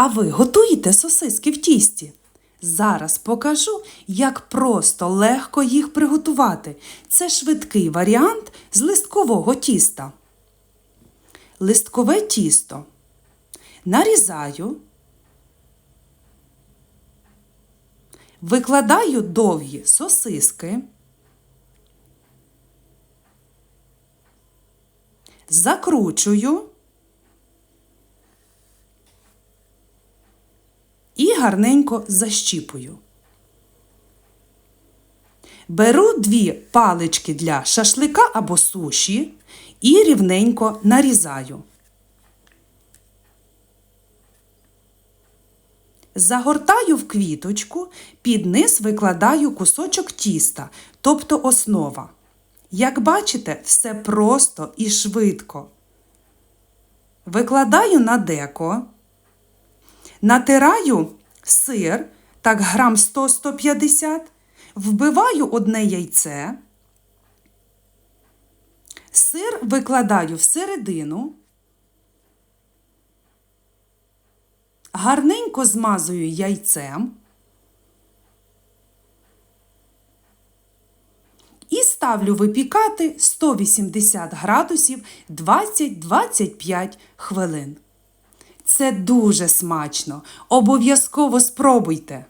А ви готуєте сосиски в тісті? Зараз покажу, як просто легко їх приготувати. Це швидкий варіант з листкового тіста. Листкове тісто нарізаю, викладаю довгі сосиски, закручую гарненько защіпую. Беру дві палички для шашлика або суші і рівненько нарізаю. Загортаю в квіточку, під низ викладаю кусочок тіста, тобто основа. Як бачите, все просто і швидко. Викладаю на деко, натираю сир, так грам 100-150, вбиваю одне яйце, сир викладаю всередину, гарненько змазую яйцем. І ставлю випікати 180 градусів 20-25 хвилин. Це дуже смачно. Обов'язково спробуйте.